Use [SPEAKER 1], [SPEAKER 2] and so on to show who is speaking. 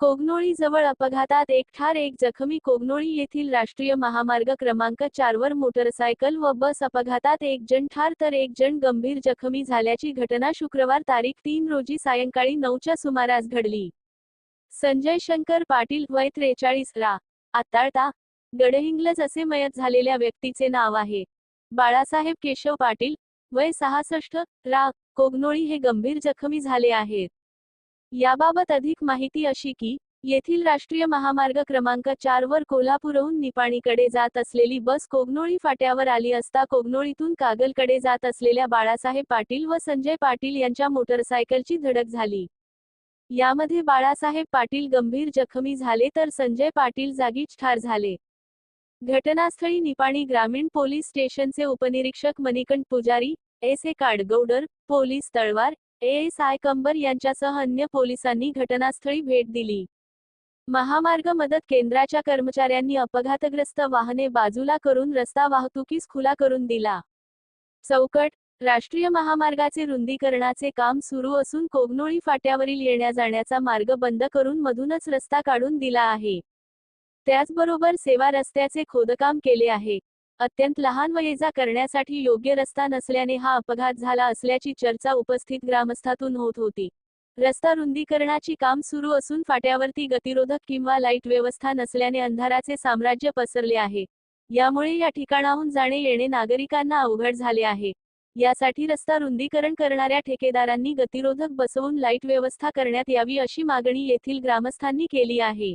[SPEAKER 1] कोगनोळी जवळ अपघातात एक ठार एक जखमी कोगनोळी येथील राष्ट्रीय महामार्ग क्रमांक चारवर मोटरसायकल व बस अपघातात एक जण ठार तर एक जण गंभीर जखमी झाल्याची घटना शुक्रवार तारीख तीन रोजी सायंकाळी नऊच्या सुमारास घडली. संजय शंकर पाटील वय त्रेचाळीस रा. आताळता. गडहिंग्लज असे मयत झालेल्या व्यक्तीचे नाव आहे. बाळासाहेब केशव पाटील वय सहासष्ट रा. कोगनोळी हे गंभीर जखमी झाले आहेत. याबाबत अधिक माहिती अशी की येथील राष्ट्रीय महामार्ग क्रमांक चार वर कोल्हापूरहून निपाणीकडे जात असलेली बस कोगनोळी फाट्यावर आली असता कोगनोळीतून कागलकडे जात असलेल्या बाळासाहेब पाटील व संजय पाटील यांच्या मोटरसायकलची धडक झाली. यामध्ये बाळासाहेब पाटील गंभीर जखमी झाले तर संजय पाटील जागीच ठार झाले. घटनास्थळी निपाणी ग्रामीण पोलीस स्टेशनचे उपनिरीक्षक Manikanth Pujari S A Kadagoudar police Talwar A S I Kambar यांच्यासह अन्य पोलिसांनी घटनास्थळी भेट दिली. महामार्ग मदत केंद्राच्या कर्मचाऱ्यांनी अपघातग्रस्त वाहने बाजूला करून रस्ता वाहतुकीस खुला करून दिला. चौकट राष्ट्रीय महामार्गाचे रुंदीकरणाचे काम सुरू असून कोगनोळी फाट्यावरील येण्या जाण्याचा मार्ग बंद करून मधूनच रस्ता काढून दिला आहे. त्याचबरोबर सेवा रस्त्याचे खोदकाम केले आहे. अत्यंत लहान वयेचा करण्यासाठी योग्य रस्ता नसल्याने हा अपघात झाला असल्याची चर्चा उपस्थित ग्रामस्थातून होत होती. रस्ता रुंदीकरणाची काम सुरू असून फाट्यावरती गतिरोधक किंवा लाइट व्यवस्था नसल्याने अंधाराचे साम्राज्य पसरले आहे. यामुळे या ठिकाणाहून जाणे येणे नागरिकांना अवघड झाले आहे. यासाठी रस्ता रुंदीकरण करणाऱ्या ठेकेदारांनी गतिरोधक बसवून लाइट व्यवस्था करण्यात यावी अशी मागणी येथील ग्रामस्थांनी केली आहे.